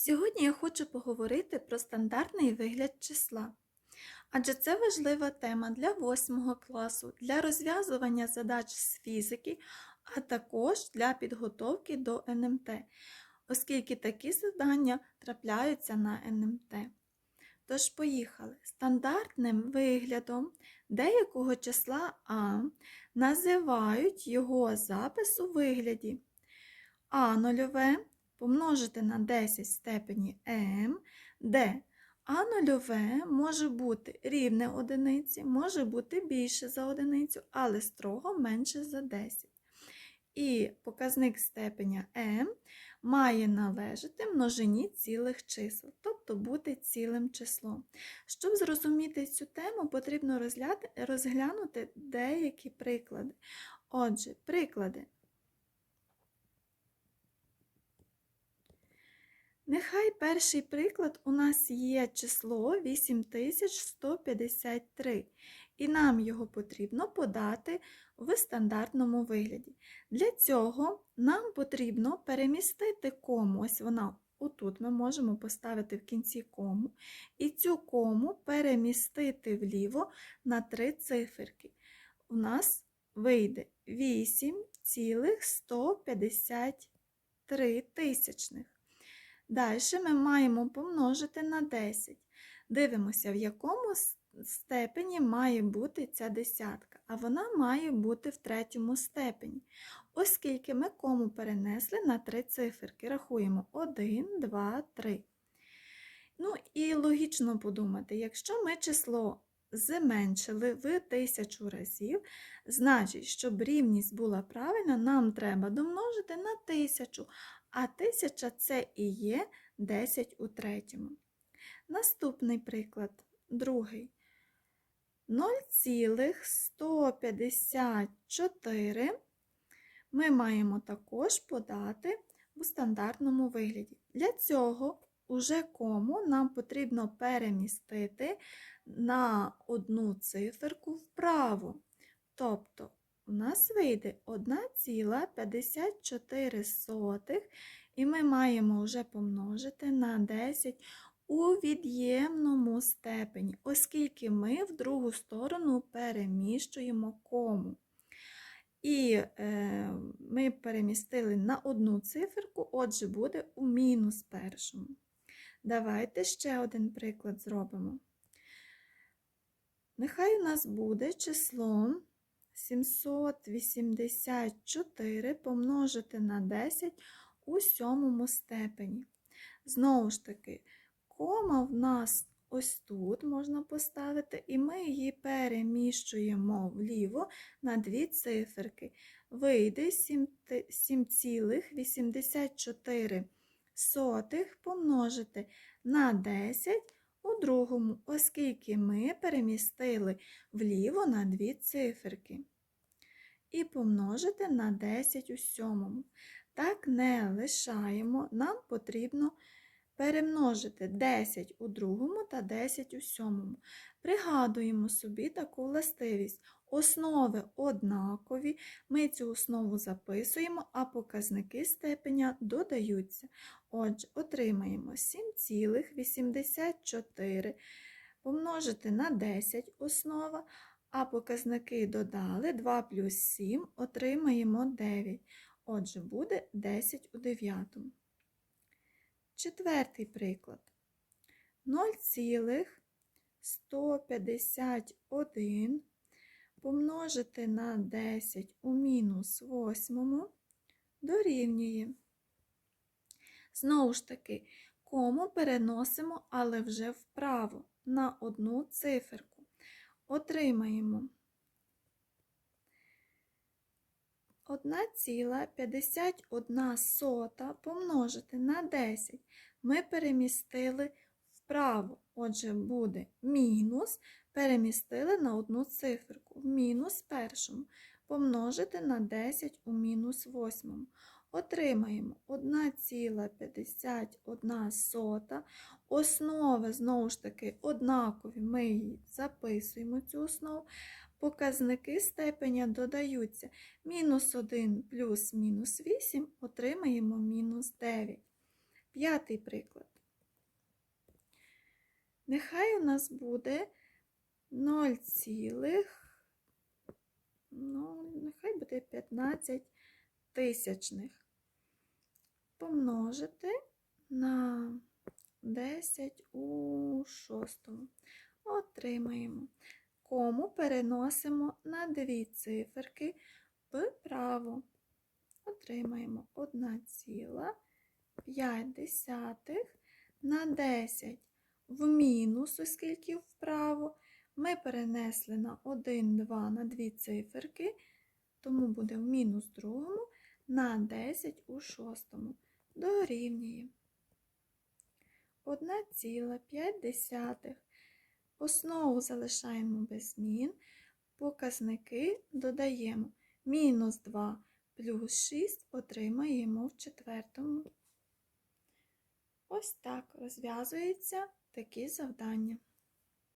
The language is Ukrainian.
Сьогодні я хочу поговорити про стандартний вигляд числа. Адже це важлива тема для 8 класу, для розв'язування задач з фізики, а також для підготовки до НМТ, оскільки такі завдання трапляються на НМТ. Тож, поїхали. Стандартним виглядом деякого числа А називають його запис у вигляді А нульове помножити на 10 в степені m, де а нульове може бути рівне одиниці, може бути більше за одиницю, але строго менше за 10. І показник степеня m має належати множині цілих чисел, тобто бути цілим числом. Щоб зрозуміти цю тему, потрібно розглянути деякі приклади. Отже, приклади. Нехай перший приклад у нас є число 8153, і нам його потрібно подати в стандартному вигляді. Для цього нам потрібно перемістити кому, ось вона отут ми можемо поставити в кінці кому, і цю кому перемістити вліво на три циферки. У нас вийде 8,153 тисячних. Далі ми маємо помножити на 10. Дивимося, в якому степені має бути ця десятка, а вона має бути в третьому степені, оскільки ми кому перенесли на три циферки. Рахуємо 1, 2, 3. Ну і логічно подумати, якщо ми число зменшили в тисячу разів, значить, щоб рівність була правильна, нам треба домножити на тисячу, а тисяча це і є 10 у третьому. Наступний приклад, другий. 0,154 ми маємо також подати у стандартному вигляді. Для цього уже кому нам потрібно перемістити на одну циферку вправо. Тобто у нас вийде 1,54 і ми маємо вже помножити на 10 у від'ємному степені, оскільки ми в другу сторону переміщуємо кому. І е, ми перемістили на одну циферку, отже, буде у мінус першому. Давайте ще один приклад зробимо. Нехай у нас буде число 784 помножити на 10 у сьомому степені. Знову ж таки, кома в нас ось тут можна поставити, і ми її переміщуємо вліво на дві циферки. Вийде 7,84 помножити на 10 у другому, оскільки ми перемістили вліво на дві циферки. І помножити на 10 у сьомому. Так не лишаємо, нам потрібно перемножити 10 у другому та 10 у сьомому. Пригадуємо собі таку властивість. Основи однакові, ми цю основу записуємо, а показники степеня додаються. Отже, отримаємо 7,84 помножити на 10 основа, а показники додали 2 плюс 7, отримаємо 9. Отже, буде 10 у дев'ятому. Четвертий приклад. 0,151 помножити на 10 у мінус восьмому дорівнює. Знову ж таки, кому переносимо, але вже вправо на одну циферку. Отримаємо 1,51 помножити на 10. Ми перемістили вправо. Отже, буде мінус, перемістили на одну циферку. В мінус першому помножити на 10 у мінус восьмому. Отримаємо 1,51. Основи, знову ж таки, однакові. Ми її записуємо цю основу. Показники степеня додаються. Мінус 1 плюс мінус 8 отримаємо мінус 9. П'ятий приклад. Нехай у нас буде 0, цілих, ну, нехай буде 15 тисячних. Помножити на 10 у шостому. Отримаємо. Кому переносимо на дві циферки вправо. Отримаємо 1,5 на 10 в мінус, оскільки вправо. Ми перенесли на 1, 2 на дві циферки, тому буде в мінус другому на 10 у шостому. Дорівнює. 1,5. Основу залишаємо без змін. Показники додаємо. Мінус 2 плюс 6 отримаємо в четвертому. Ось так розв'язуються такі завдання.